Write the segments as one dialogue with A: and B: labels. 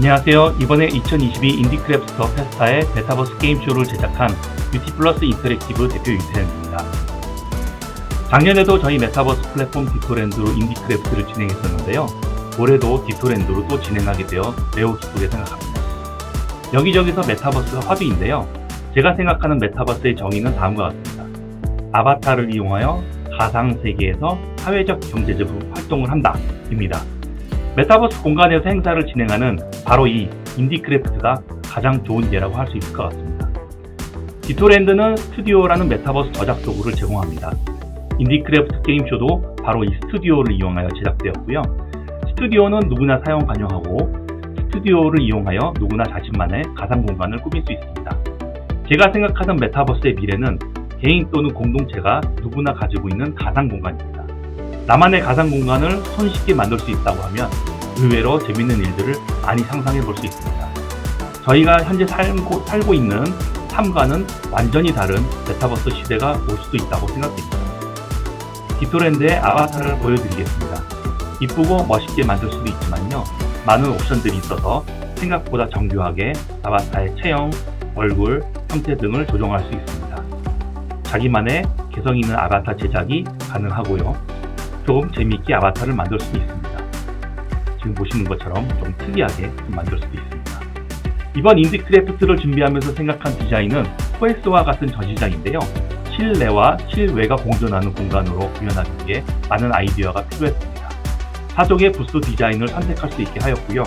A: 안녕하세요. 이번에 2022 인디크래프터 페스타의 메타버스 게임쇼를 제작한 뷰티플러스 인터랙티브 대표 윤태현입니다. 작년에도 저희 메타버스 플랫폼 디토랜드로 인디크래프트를 진행했었는데요. 올해도 디토랜드로 또 진행하게 되어 매우 기쁘게 생각합니다. 여기저기서 메타버스가 화두인데요. 제가 생각하는 메타버스의 정의는 다음과 같습니다. 아바타를 이용하여 가상 세계에서 사회적 경제적 활동을 한다. 입니다. 메타버스 공간에서 행사를 진행하는 바로 이 인디크래프트가 가장 좋은 예라고 할 수 있을 것 같습니다. 디토랜드는 스튜디오라는 메타버스 저작 도구를 제공합니다. 인디크래프트 게임쇼도 바로 이 스튜디오를 이용하여 제작되었고요. 스튜디오는 누구나 사용 가능하고 스튜디오를 이용하여 누구나 자신만의 가상 공간을 꾸밀 수 있습니다. 제가 생각하는 메타버스의 미래는 개인 또는 공동체가 누구나 가지고 있는 가상 공간입니다. 나만의 가상 공간을 손쉽게 만들 수 있다고 하면 의외로 재밌는 일들을 많이 상상해 볼 수 있습니다. 저희가 현재 살고, 살고 있는 삶과는 완전히 다른 메타버스 시대가 올 수도 있다고 생각됩니다. 디토랜드의 아바타를 보여드리겠습니다. 이쁘고 멋있게 만들 수도 있지만요. 많은 옵션들이 있어서 생각보다 정교하게 아바타의 체형, 얼굴, 형태 등을 조정할 수 있습니다. 자기만의 개성 있는 아바타 제작이 가능하고요. 조금 재미있게 아바타를 만들 수도 있습니다. 지금 보시는 것처럼 좀 특이하게 좀 만들 수도 있습니다. 이번 인디크래프트를 준비하면서 생각한 디자인은 코엑스와 같은 전시장인데요. 실내와 실외가 공존하는 공간으로 구현하기 위해 많은 아이디어가 필요했습니다. 사족의 부스 디자인을 선택할 수 있게 하였고요.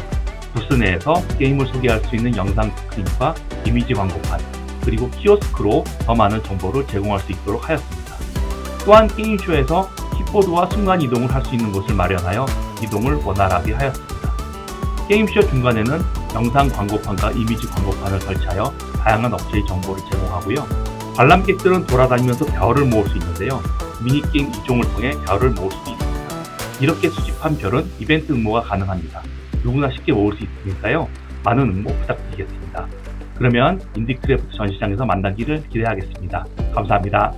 A: 부스 내에서 게임을 소개할 수 있는 영상 스크린과 이미지 광고판, 그리고 키오스크로 더 많은 정보를 제공할 수 있도록 하였습니다. 또한 게임쇼에서 킥보드와 순간 이동을 할 수 있는 곳을 마련하여 이동을 원활하게 하였습니다. 게임쇼 중간에는 영상 광고판과 이미지 광고판을 설치하여 다양한 업체의 정보를 제공하고요. 관람객들은 돌아다니면서 별을 모을 수 있는데요. 미니게임 이종을 통해 별을 모을 수도 있습니다. 이렇게 수집한 별은 이벤트 응모가 가능합니다. 누구나 쉽게 모을 수 있으니까요. 많은 응모 부탁드리겠습니다. 그러면 인디크래프트 전시장에서 만나기를 기대하겠습니다. 감사합니다.